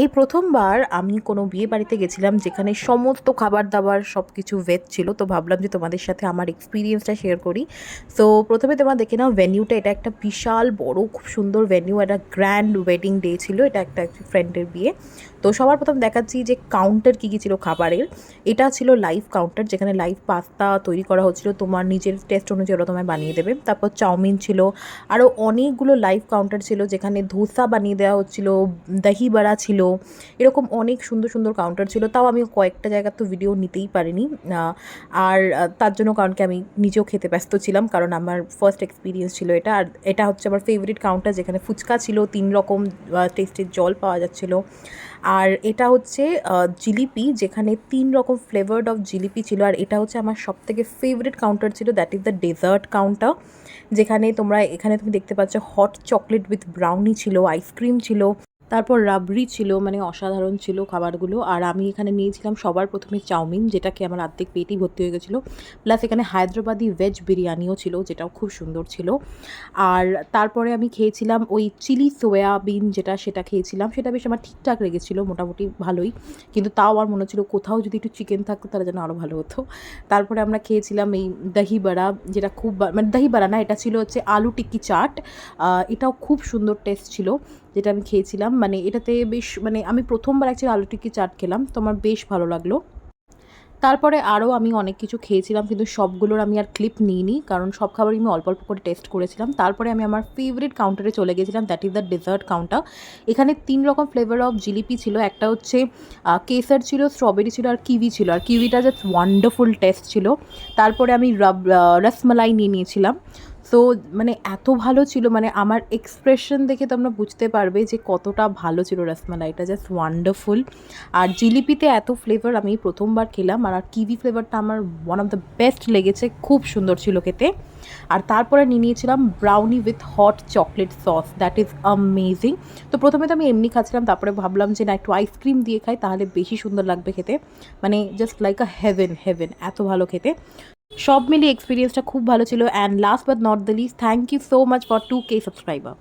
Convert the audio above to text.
এই প্রথমবার আমি কোনো বিয়ে বাড়িতে গেছিলাম যেখানে সমস্ত খাবার দাবার সব কিছু ভেজ ছিল, তো ভাবলাম যে তোমাদের সাথে আমার এক্সপিরিয়েন্সটা শেয়ার করি। সো প্রথমে তোমরা দেখে নাও ভেন্যুটা এটা একটা বিশাল, বড়, খুব সুন্দর ভেন্যু একটা গ্র্যান্ড ওয়েডিং ডে ছিল, এটা একটা ফ্রেন্ডের বিয়ে। তো সবার প্রথম দেখাচ্ছি যে কাউন্টার কী কী ছিল খাবারের। এটা ছিল লাইভ কাউন্টার যেখানে লাইভ পাস্তা তৈরি করা হচ্ছিল, তোমার নিজের টেস্ট অনুযায়ী ওরা তোমায় বানিয়ে দেবে। তারপর চাউমিন ছিল আরও অনেকগুলো লাইভ কাউন্টার ছিল, যেখানে ধোসা বানিয়ে দেওয়া হচ্ছিল দহি বড়া ছিল এরকম অনেক সুন্দর সুন্দর কাউন্টার ছিল। তাও আমি কয়েকটা জায়গার তো ভিডিও নিতেই পারিনি। আর তার জন্য কারণ কি আমি নিজেও খেতে ব্যস্ত ছিলাম। কারণ আমার ফার্স্ট এক্সপিরিয়েন্স ছিল এটা। আর এটা হচ্ছে আমার ফেভারিট কাউন্টার যেখানে ফুচকা ছিল, তিন রকম টেস্টের জল পাওয়া যাচ্ছিল। আর এটা হচ্ছে জিলিপি, যেখানে তিন রকম ফ্লেভার্ড অফ জিলিপি ছিল। আর এটা হচ্ছে আমার সব থেকে ফেভারিট কাউন্টার ছিল। That is the dessert counter যেখানে তোমরা, এখানে তুমি দেখতে পাচ্ছ হট চকলেট উইথ ব্রাউনি ছিল আইসক্রিম ছিল। তারপর রাবড়ি ছিল মানে অসাধারণ ছিল খাবারগুলো। আর আমি এখানে নিয়েছিলাম সবার প্রথমে চাউমিন, যেটাকে আমার আর্ধেক পেটেই ভর্তি হয়ে গেছিল। প্লাস এখানে হায়দ্রাবাদি ভেজ বিরিয়ানিও ছিল, যেটাও খুব সুন্দর ছিল। আর তারপরে আমি খেয়েছিলাম ওই চিলি সোয়াবিন যেটা সেটা খেয়েছিলাম। সেটা বেশ আমার ঠিকঠাক লেগেছিলো, মোটামুটি ভালোই। কিন্তু তাও আমার মনে হচ্ছিল, কোথাও যদি একটু চিকেন থাকতো তাহলে যেন আরও ভালো হতো। তারপরে আমরা খেয়েছিলাম এই দহি বড়া যেটা খুব মানে দহি বড়া না, এটা ছিল হচ্ছে আলু টিক্কি চাট। এটাও খুব সুন্দর টেস্ট ছিল। যেটা আমি খেয়েছিলাম মানে এটাতে বেশ মানে আমি প্রথমবার অ্যাকচুয়ালি আলু টিক্কি চাট খেলাম, তো আমার বেশ ভালো লাগল। তারপরে আরও আমি অনেক কিছু খেয়েছিলাম, কিন্তু সবগুলোর আমি আর ক্লিপ নিইনি, কারণ সব খাবারই আমি অল্প অল্প করে টেস্ট করেছিলাম। তারপরে আমি আমার ফেভারিট কাউন্টারে চলে গেছিলাম that is the dessert counter এখানে তিন রকম ফ্লেভার অফ জিলিপি ছিল, একটা হচ্ছে কেসার ছিল স্ট্রবেরি ছিল আর কিউই ছিল। আর কিউইটা জাস্ট ওয়ান্ডারফুল টেস্ট ছিল। তারপরে আমি রাব রসমালাই নিয়ে নিয়েছিলাম। তো মানে এত ভালো ছিল মানে আমার এক্সপ্রেশন দেখে তোমরা বুঝতে পারবে যে কতটা ভালো ছিল রসমালাইটা জাস্ট ওয়ান্ডারফুল আর জিলিপিতে এত ফ্লেভার আমি প্রথমবার খেলাম, আর কিউই ফ্লেভারটা আমার ওয়ান অফ দ্য বেস্ট লেগেছে, খুব সুন্দর ছিল খেতে। আর তারপরে নিয়ে নিয়েছিলাম brownie with hot chocolate sauce that is amazing তো প্রথমে তো আমি এমনি খাচ্ছিলাম, তারপরে ভাবলাম যে না, একটু আইসক্রিম দিয়ে খাই, তাহলে বেশি সুন্দর লাগবে খেতে। মানে just like a heaven heaven এত ভালো খেতে। সব মিলিয়ে এক্সপিরিয়েন্সটা খুব ভালো ছিল and last but not the least thank you so much for two K subscriber